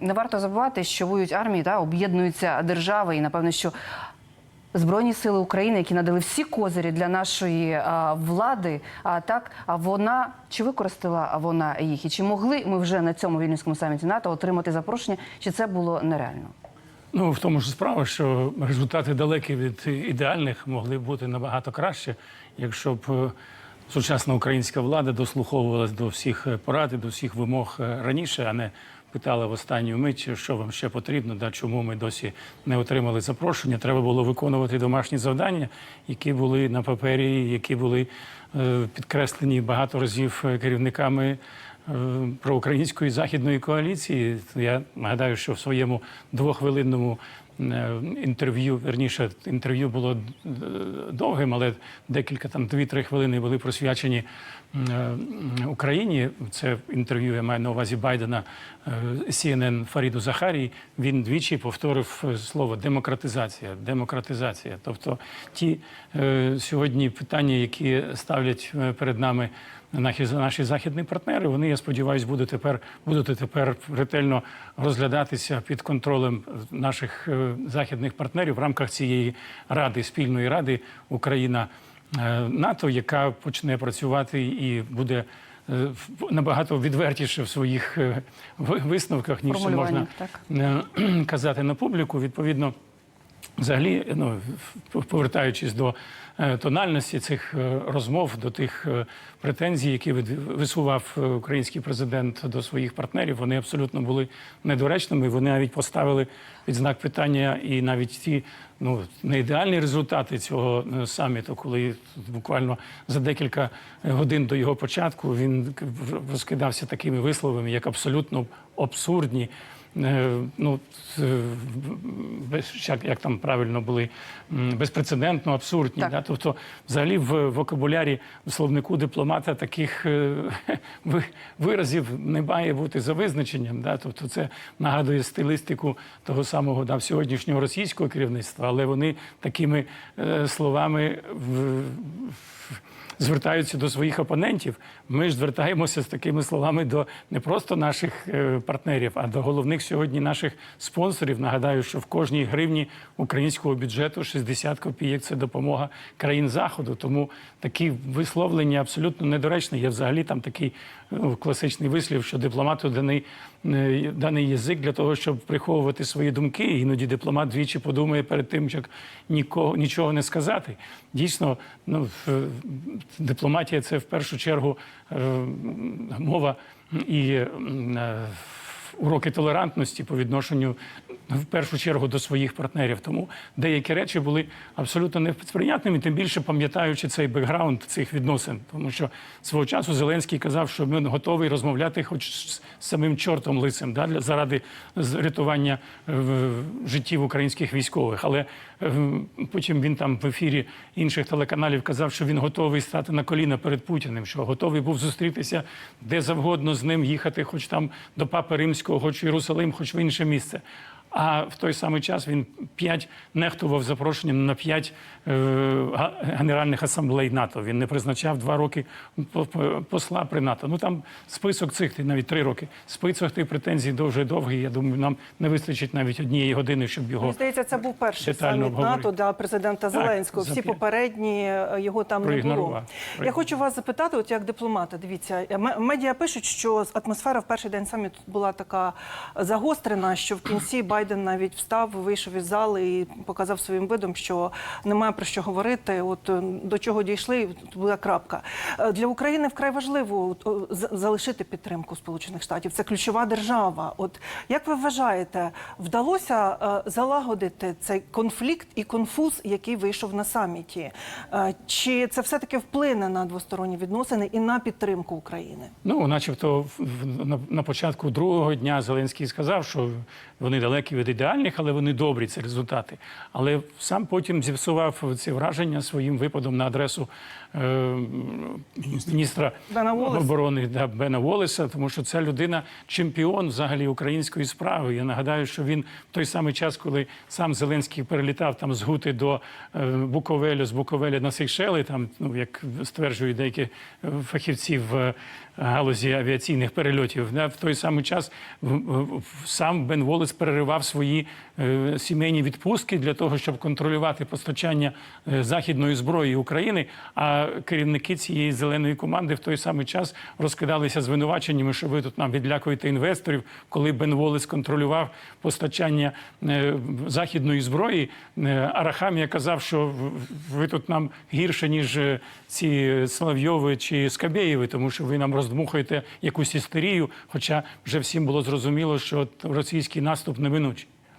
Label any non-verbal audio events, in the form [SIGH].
Не варто забувати, що воюють армії та об'єднуються держави, і напевно, що збройні сили України, які надали всі козирі для нашої а, влади, а так а вона чи використала вона їх, і чи могли ми вже на цьому вільнюському саміті НАТО отримати запрошення, чи це було нереально? Ну, в тому ж справа, що результати далекі від ідеальних могли бути набагато краще, якщо б е, сучасна українська влада дослуховувалась до всіх е, порад до всіх вимог е, раніше, а не питала в останню мить, що вам ще потрібно, да, чому ми досі не отримали запрошення. Треба було виконувати домашні завдання, які були на папері, які були е, підкреслені багато разів керівниками е, проукраїнської західної коаліції. Я нагадаю, що в своєму двохвилинному інтерв'ю, верніше, інтерв'ю було е, довгим, але декілька там дві-три хвилини були присвячені е, Україні. Це інтерв'ю я маю на увазі Байдена е, CNN Фаріду Захарії. Він двічі повторив е, слово демократизація. Демократизація. Тобто ті е, сьогодні питання, які ставлять е, перед нами наші, наші західні партнери, вони, я сподіваюся, будуть тепер, будуть тепер ретельно розглядатися під контролем наших е, західних партнерів в рамках цієї ради, спільної ради Україна е, НАТО, яка почне працювати і буде. е, Набагато відвертіше в своїх висновках, ніж можна так. казати на публіку. Відповідно, Взагалі, ну повертаючись до е, тональності цих е, розмов, до тих е, претензій, які висував український президент до своїх партнерів, вони абсолютно були недоречними. Вони навіть поставили під знак питання і навіть ті ну не ідеальні результати цього саміту, коли буквально за декілька годин до його початку він розкидався такими висловами, як абсолютно абсурдні. Е, ну, е, без, як, як там правильно були, безпрецедентно абсурдні. Так. Да? Тобто, взагалі, в вокабулярі в словнику дипломата таких е, [LAUGHS] виразів не має бути за визначенням. Да? Тобто, це нагадує стилістику того самого да, сьогоднішнього російського керівництва, але вони такими словами в, звертаються до своїх опонентів. Ми ж звертаємося з такими словами до не просто наших е, партнерів, а до головних сьогодні наших спонсорів. Нагадаю, що в кожній гривні українського бюджету 60 копійок це допомога країн заходу. Тому такі висловлення абсолютно недоречні. Є взагалі там такий ну, класичний вислів, що дипломату даний, е, даний язик для того, щоб приховувати свої думки. Іноді дипломат двічі подумає перед тим, як нікого нічого не сказати. Дійсно, ну в- дипломатія це в першу чергу е, мова і е, уроки толерантності по відношенню в першу чергу до своїх партнерів. Тому деякі речі були абсолютно несприйнятними, тим більше пам'ятаючи цей бекграунд цих відносин. Тому що свого часу Зеленський казав, що він готовий розмовляти хоч з самим чортом лицем да, для заради рятування е, життів українських військових. Але е, потім він там в ефірі інших телеканалів казав, що він готовий стати на коліна перед Путіним, що готовий був зустрітися де завгодно з ним, їхати, хоч там до Папи Римського, хоч в Єрусалим, хоч в інше місце. А в той самий час він п'ять нехтував запрошенням на п'ять е, генеральних асамблей НАТО. Він не призначав два роки по- по- посла при НАТО. Ну там список цих навіть три роки. Список тих претензій дуже довгий. Я думаю, нам не вистачить навіть однієї години, щоб його Мені здається, це був перший саміт обговорити. НАТО для президента Так, Зеленського. Всі попередні е, його там не було. Я хочу вас запитати, от як дипломата, дивіться, м- медіа пишуть, що атмосфера в перший день саміту була така загострена, що в кінці Байден навіть встав, вийшов із зали і показав своїм видом, що немає про що говорити. От е, до чого дійшли, була крапка. Е, Для України вкрай важливо залишити підтримку Сполучених Штатів. Це ключова держава. От як ви вважаєте, вдалося е, залагодити цей конфлікт і конфуз, який вийшов на саміті? Чи це все таки вплине на двосторонні відносини і на підтримку України? Ну, начебто, на початку другого дня Зеленський сказав, що вони далекі від ідеальних, але вони добрі, це результати. Але сам потім зіпсував ці враження своїм випадом на адресу е, міністра Бена оборони да, Бена Волеса, тому що ця людина чемпіон взагалі української справи. Я нагадаю, що він в той самий час, коли сам Зеленський перелітав там з Гути до е, Буковелю, з Буковеля на Сейшели, там, ну як стверджують деякі е, фахівці в галузі авіаційних перельотів. Да, В той самий час в- в- в- сам Бен Волес переривав свої е, сімейні відпустки для того, щоб контролювати постачання е, західної зброї України. А керівники цієї зеленої команди в той самий час розкидалися звинуваченнями, що ви тут нам відлякуєте інвесторів, коли Бен Волес контролював постачання е, західної зброї. Арахамія казав, що ви тут нам гірше, ніж ці Соловйови чи Скабєєви, тому що ви нам роздмухуєте якусь істерію. Хоча вже всім було зрозуміло, що російський наступ неминучий.